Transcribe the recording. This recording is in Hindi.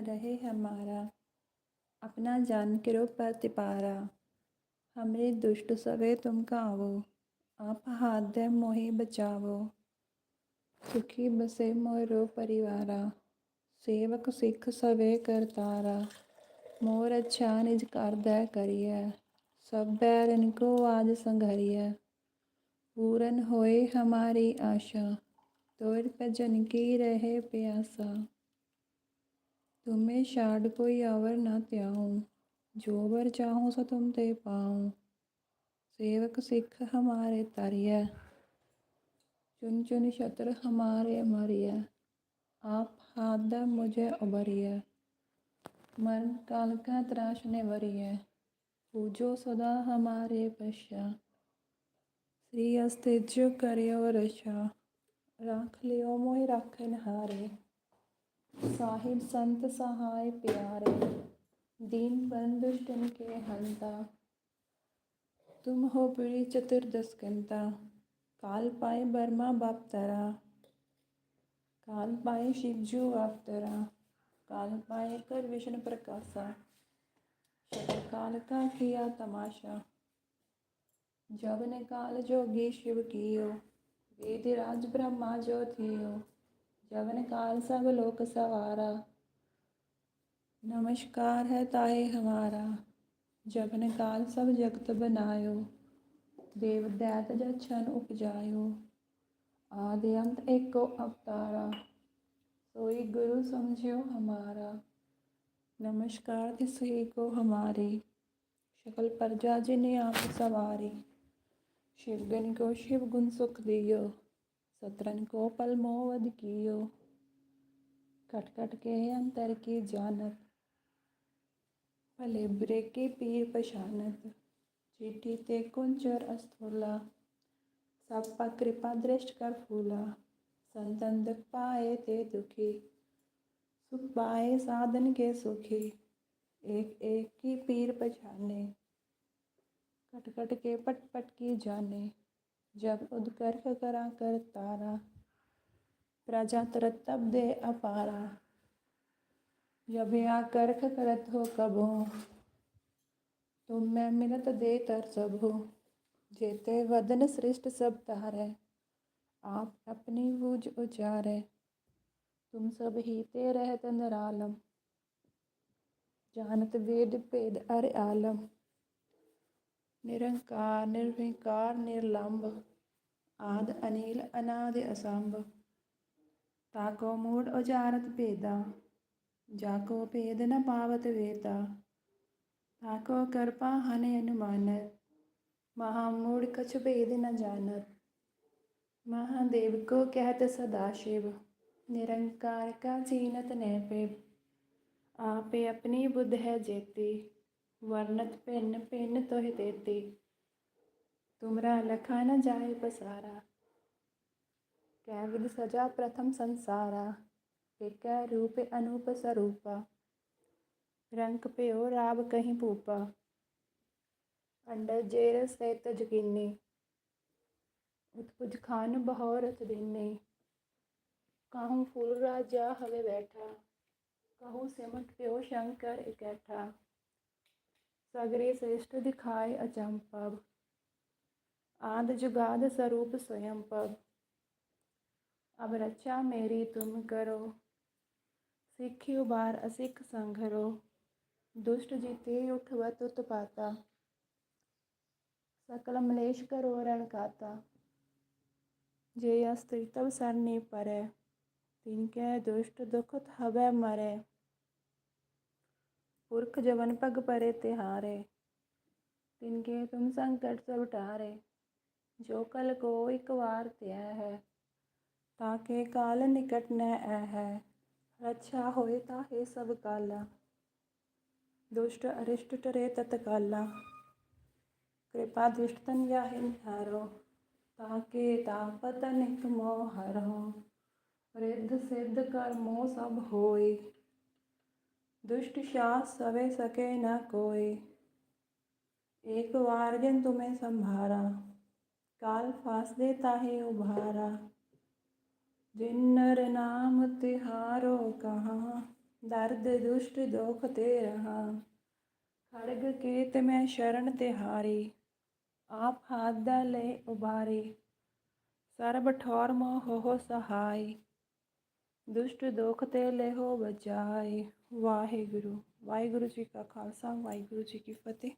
रहे हमारा, अपना जान करो प्रतिपारा। हमरे दुष्ट सवे तुम कावो, आप हाथ दे मोहि बचावो। सुखी बसे मोरो परिवारा, सेवक सिख सवे करतारा मोर अच्छा निज कर दे करिए, सब बैरन को आज संघरिए। पूरन होए हमारी आशा, तोर भजन की रहे प्यासा। तुम्हें शाड कोई आवर ना त्याऊं, जो वर चाहूँ सो तुम ते पाऊँ। सेवक सिख हमारे तरिय, चुन चुन शत्रु हमारे मरिय। आप हाथ मुझे उबरिय, मरण काल का त्राश ने वरिय पूजो सदा हमारे पश्चा, श्री अस्तिज्य करियो रक्षा। राख लियो मोहि राखन हारे। साहिब संत सहाय प्यारे, दीन बन दुष्टन के हंता। तुम हो पीढ़ी चतुर्दस्कंता काल पाए बर्मा बापतरा काल पाए शिवजू आपतरा काल पाए कर विष्णु प्रकाशा। काल का किया तमाशा। जब ने काल जोगी शिव कियो, वेद राज ब्रह्मा जो थियो। जवन काल सब लोक सवारा नमस्कार है ताहे हमारा जवन काल सब जगत बनायो देव दैत जछन उपजायो आदि अंत एको अवतारा सोई गुरु समझो हमारा नमस्कार तिसही को हमारी सकल प्रजा जिन्हें आप सवारी शिवगन को शिव गुण सुख दियो सत्रन को पल मोवद कियो। खट खट के अंतर की जानत, भले बुरे की पीर पशानत चिट्ठी ते कुंचर अस्थूला सब पर कृपा दृष्ट कर फूला। संतन दुख पाए ते दुखी, सुख पाए साधन के सुखी। एक एक की पीर पछाने, कट कट के पट पट की जाने। जब उदकर्क करा कर तारा, प्रजा तरतब दे अपारा। जब या करख करत हो कबो, तुम मैं मिलत दे तर सब। हो जेते वदन सृष्ट सब तारे, आप अपनी बूझ उचारे। तुम सब ही ते रहत नरालम, जानत वेद भेद अर आलम। निरंकार निर्विकार निर्लंब आद अनिल अनादि असंभ ताको मूड उजारत भेदा जाको भेद न पावत वेता ताको कृपा हने अनुमानत महामूढ़ कछ भेद न जानत महादेव को कहत सदाशिव निरंकार का चीनत न पेब आपे अपनी बुद्ध है जेती वर्णत भिन्न भिन्न तोह देती। तुमरा लखा न जाए पसारा कैविद सजा प्रथम संसारा। एक रूप अनूप स्वरूपा रंग प्यो राब कहीं भूपा। अंडर जेर से तजगिनी उत्पुज खान बहोरत दिने कहूँ फूल राजा हवे बैठा। कहूँ सिमट प्यो शंकर इकट्ठा। सगरे श्रेष्ठ दिखाए अचंपब आद जुगाद स्वरूप स्वयं पब। अब रक्षा मेरी तुम करो। सिख उबार असिख संघरो। दुष्ट जीते उठवत उत्पाता। सकल मलेश करो रण काता। जे अस्तित्व सरनी परे, तिनके दुष्ट दुखत हवे मरे। पुरख जवन पग परे तिहारे, तिनके तुम संकट सब टारे। जो कल को एक बार त्या है, ताके काल निकट न है। रक्षा होए ताहे सब काला, दुष्ट अरिष्ट टरे तत्काला। कृपा दुष्टन याहि निहारो, ताके तापत निक मोह हरो। रिद्ध सिद्ध कर्मो सब होए। दुष्ट शाह सवे सके न कोई एक बार जिन तुम्हें संभारा काल फास देता है उभारा जिन नर नाम तिहारो कहाँ दर्द दुष्ट दोखते रहा खड़ग केत में शरण तिहारी आप हाथ ले उबारे सर्ब ठोर मोह हो सहाय ਦੁਸ਼ਟ ਦੋਖ ਤੇ ਲੈਹੋ ਬਚਾਏ। ਵਾਹਿਗੁਰੂ ਵਾਹਿਗੁਰੂ ਜੀ ਕਾ ਖਾਲਸਾ ਵਾਹਿਗੁਰੂ ਜੀ ਕੀ ਫਤਿਹ।